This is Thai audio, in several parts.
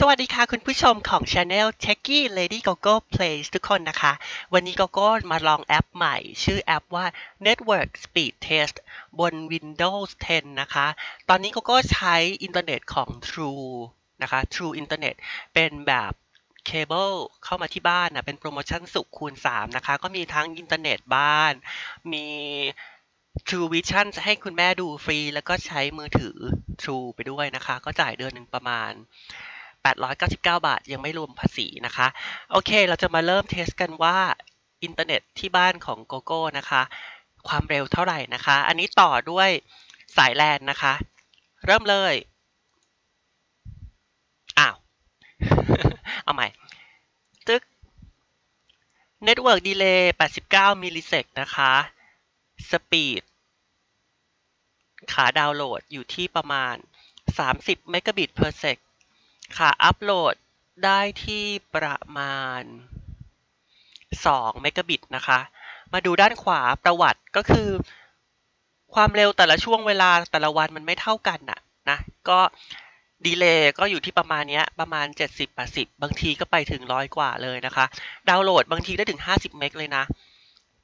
สวัสดีค่ะคุณผู้ชมของ Channel Techie Lady Gogo Plays ทุกคนนะคะ วันนี้ Gogo มาลองแอปใหม่ ชื่อแอปว่า Network Speed Test บน Windows 10 นะคะ ตอนนี้ Gogo ใช้อินเทอร์เน็ตของ True นะคะ True Internet เป็นแบบเคเบิลเข้ามาที่บ้านนะเป็นโปรโมชั่นสุขคูณ 3 นะคะ ก็มีทั้งอินเทอร์เน็ตบ้าน มี True Vision จะให้คุณแม่ดูฟรี แล้วก็ใช้มือถือ True ไปด้วยนะคะ ก็จ่ายเดือนหนึ่งประมาณ 899 บาท ยังไม่รวมภาษีนะคะ โอเค เราจะมาเริ่มเทสกันว่าอินเทอร์เน็ตที่บ้านของโกโก้นะคะ ความเร็วเท่าไหร่นะคะ อันนี้ต่อด้วยสายแลนนะคะ เริ่มเลย อ้าว เอาใหม่ ตึก Network Delay 89 มิลลิเซกนะคะ Speed ขาดาวน์โหลดอยู่ที่ประมาณ 30 เมกะบิต per sec ค่ะ อัปโหลดได้ที่ประมาณ2เมกะบิตนะคะ มาดูด้านขวาประวัติก็คือ ความเร็วแต่ละช่วงเวลาแต่ละวันมันไม่เท่ากันน่ะนะก็ดีเลย์ก็อยู่ที่ประมาณนี้ประมาณ 70-80 บางทีก็ไปถึงร้อยกว่าเลยนะคะ ดาวน์โหลดบางทีได้ถึง 50 เมกเลยนะ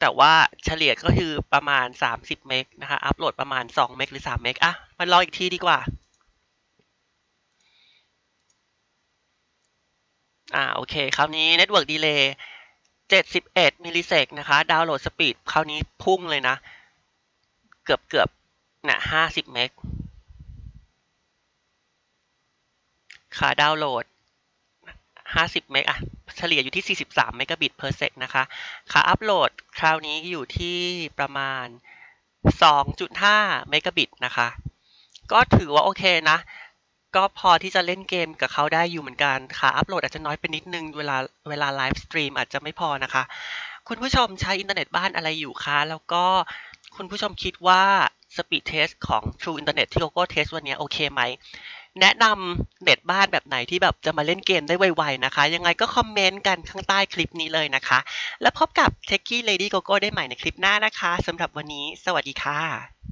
แต่ว่าเฉลี่ยก็คือประมาณ 30 เมกนะคะ อัปโหลดประมาณ 2 เมกหรือ 3 เมกอะ มาลองอีกทีดีกว่า อ่าโอเค คราวนี้ Network Delay 71มิลลิเซกนะคะ ดาวน์โหลดสปีดคราวนี้พุ่งเลยนะ เกือบเกือบนะ50 เมกขาดาวน์โหลด 50 เมกอะเฉลี่ยอยู่ที่ 43 เมกะบิต per sec นะคะขาอัปโหลดคราวนี้อยู่ที่ประมาณ 2.5 เมกะบิตนะคะ ก็ถือว่าโอเคนะ ก็พอที่จะเล่นเกมกับเขาได้อยู่เหมือนกันค่ะ อัปโหลดอาจจะน้อยไปนิดนึง เวลาเวลาไลฟ์สตรีมอาจจะไม่พอนะคะ คุณผู้ชมใช้อินเทอร์เน็ตบ้านอะไรอยู่คะ แล้วก็คุณผู้ชมคิดว่าสปีดเทสของ True Internet ที่โกโก้เทสวันนี้โอเคไหม แนะนำเน็ตบ้านแบบไหนที่แบบจะมาเล่นเกมได้ไวๆนะคะ ยังไงก็คอมเมนต์กันข้างใต้คลิปนี้เลยนะคะ แล้วพบกับ Techie Lady Gogo ได้ใหม่ในคลิปหน้านะคะสำหรับวันนี้ สวัสดีค่ะ